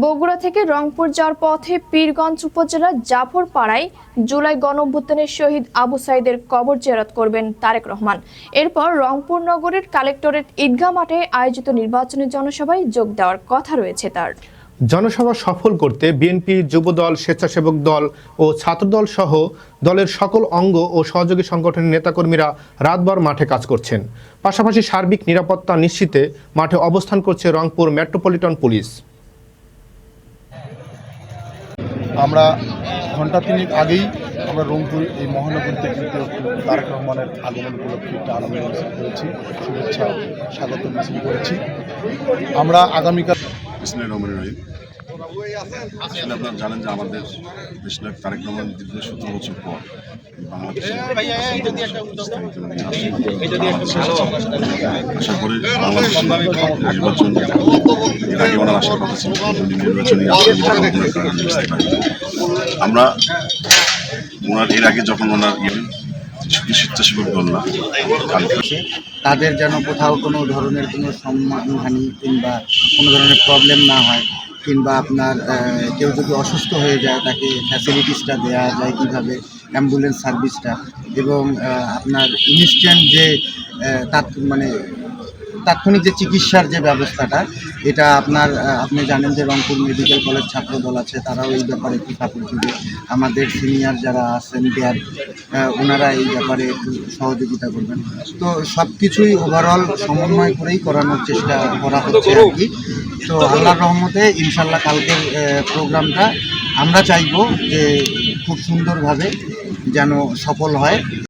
বগুড়া থেকে রংপুর যাওয়ার পথে পীরগঞ্জ উপজেলার জাফরপাড়ায় জুলাই গণঅভ্যুত্থানের শহীদ আবু সাইদের কবর জেরাত করবেন তারেক রহমান। এরপর রংপুর নগরের কালেক্টরেট ঈদগাহ মাঠে আয়োজিত নির্বাচনী জনসভায় যোগ দেওয়ার কথা রয়েছে তার। জনসভা সফল করতে বিএনপি যুবদল, স্বেচ্ছাসেবক দল ও ছাত্রদল সহ দলের সকল অঙ্গ ও সহযোগী সংগঠনের নেতাকর্মীরা রাতভর মাঠে কাজ করছেন। পাশাপাশি সার্বিক নিরাপত্তা নিশ্চিতে মাঠে অবস্থান করছে রংপুর মেট্রোপলিটন পুলিশ আমরা ঘণ্টা তিনেক আগেই আমরা রংপুর এই মহানগরীতে কিন্তু তারেক রহমানের আগমন উপলক্ষে একটা আনন্দ করেছি, শুভেচ্ছা স্বাগত মিছিল করেছি। আমরা আগামীকাল ইসলাম রহমানের রহিম আসলে আপনারা জানেন যে আমাদের দেশনায়ক তারেক রহমান দীর্ঘ সতেরো বছর পর আশা করি নির্বাচন এর আগে ওনার আসার কথা ছিল? নির্বাচনী আমরা ওনার এর আগে যখন ওনার ইয়ে তাদের যেন কোথাও কোনো ধরনের কোনো সম্মানহানি কিংবা কোনো ধরনের প্রবলেম না হয়, কিংবা আপনার কেউ যদি অসুস্থ হয়ে যায় তাকে ফ্যাসিলিটিসটা দেওয়া যায় কীভাবে অ্যাম্বুলেন্স সার্ভিসটা এবং আপনার ইনস্ট্যান্ট যে তার মানে তাৎক্ষণিক যে চিকিৎসার যে ব্যবস্থাটা, এটা আপনার আপনি জানেন যে রংপুর মেডিকেল কলেজ ছাত্র দল আছে, তারাও এই ব্যাপারে একটু সাপোর্ট দিবে আমাদের সিনিয়র যারা আছেন ড্যাব ওনারা এই ব্যাপারে একটু সহযোগিতা করবেন। তো সব কিছুই ওভারঅল সমন্বয় করেই করানোর চেষ্টা করা হচ্ছে আর কি। তো আল্লাহর রহমতে ইনশাল্লাহ কালকের প্রোগ্রামটা আমরা চাইব যে খুব সুন্দরভাবে যেন সফল হয়।